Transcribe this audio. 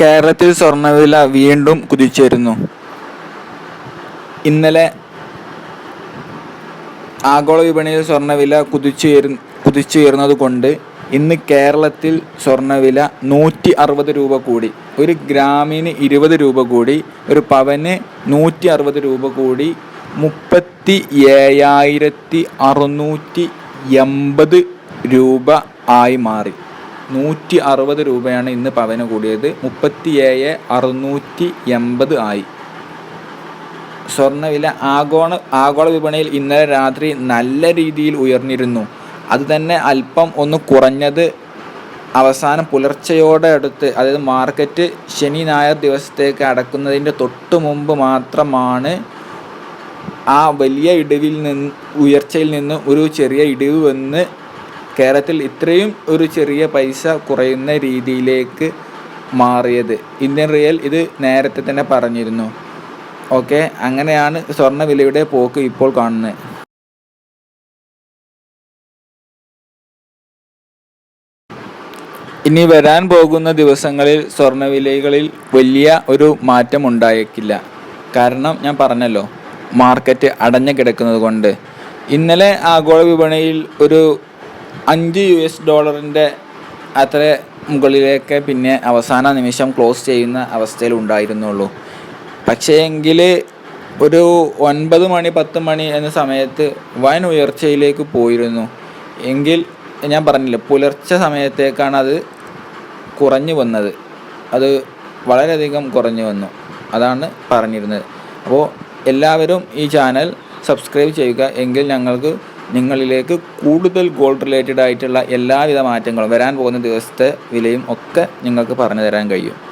കേരളത്തിൽ സ്വർണവില വീണ്ടും കുതിച്ചുയരുന്നു. ഇന്നലെ ആഗോള വിപണിയിൽ സ്വർണവില കുതിച്ചുയരു കുതിച്ചുയർന്നത് കൊണ്ട് ഇന്ന് കേരളത്തിൽ സ്വർണവില നൂറ്റി അറുപത് രൂപ കൂടി. ഒരു ഗ്രാമിന് ഇരുപത് രൂപ കൂടി ഒരു പവന് നൂറ്റി അറുപത് രൂപ കൂടി മുപ്പത്തി ഏഴായിരത്തി അറുന്നൂറ്റി എൺപത് രൂപ ആയി മാറി. നൂറ്റി അറുപത് രൂപയാണ് ഇന്ന് പവന് കൂടിയത്. മുപ്പത്തി ഏഴ് അറുന്നൂറ്റി എൺപത് ആയി. സ്വർണവില ആഗോള ആഗോള വിപണിയിൽ ഇന്നലെ രാത്രി നല്ല രീതിയിൽ ഉയർന്നിരുന്നു. അത് തന്നെ അല്പം ഒന്ന് കുറഞ്ഞത് അവസാനം പുലർച്ചയോടെ അടുത്ത് അതായത് മാർക്കറ്റ് ശനി ഞായർ ദിവസത്തേക്ക് അടക്കുന്നതിന്റെ തൊട്ട് മുമ്പ് മാത്രമാണ് ആ വലിയ ഇടിവിൽ നിന്ന് ഉയർച്ചയിൽ നിന്ന് ഒരു ചെറിയ ഇടിവ് വന്ന് കേരളത്തിൽ ഇത്രയും ഒരു ചെറിയ പൈസ കുറയുന്ന രീതിയിലേക്ക് മാറിയത്. ഇന്ത്യൻ റിയൽ ഇത് നേരത്തെ തന്നെ പറഞ്ഞിരുന്നു. ഓക്കെ അങ്ങനെയാണ് സ്വർണ പോക്ക് ഇപ്പോൾ കാണുന്നത്. ഇനി വരാൻ പോകുന്ന ദിവസങ്ങളിൽ സ്വർണവിലകളിൽ വലിയ ഒരു മാറ്റം ഉണ്ടായേക്കില്ല. കാരണം ഞാൻ പറഞ്ഞല്ലോ മാർക്കറ്റ് അടഞ്ഞു കിടക്കുന്നത് കൊണ്ട് ഇന്നലെ ആഗോള വിപണിയിൽ ഒരു അഞ്ച് യു എസ് ഡോളറിന്റെ അത്ര മുകളിലേക്ക് പിന്നെ അവസാന നിമിഷം ക്ലോസ് ചെയ്യുന്ന അവസ്ഥയിൽ ഉണ്ടായിരുന്നുള്ളൂ. പക്ഷേ എങ്കിൽ ഒരു ഒൻപത് മണി പത്ത് മണി എന്ന സമയത്ത് വൻ ഉയർച്ചയിലേക്ക് പോയിരുന്നു. എങ്കിൽ ഞാൻ പറഞ്ഞില്ല പുലർച്ചെ സമയത്തേക്കാണ് അത് കുറഞ്ഞു വന്നത്. അത് വളരെയധികം കുറഞ്ഞു വന്നു. അതാണ് പറഞ്ഞിരുന്നത്. അപ്പോൾ എല്ലാവരും ഈ ചാനൽ സബ്സ്ക്രൈബ് ചെയ്യുക. എങ്കിൽ ഞങ്ങൾക്ക് നിങ്ങളിലേക്ക് കൂടുതൽ ഗോൾഡ് റിലേറ്റഡ് ആയിട്ടുള്ള എല്ലാവിധ മാറ്റങ്ങളും വരാൻ പോകുന്ന ദിവസത്തെ വിലയും ഒക്കെ നിങ്ങൾക്ക് പറഞ്ഞു തരാൻ കഴിയും.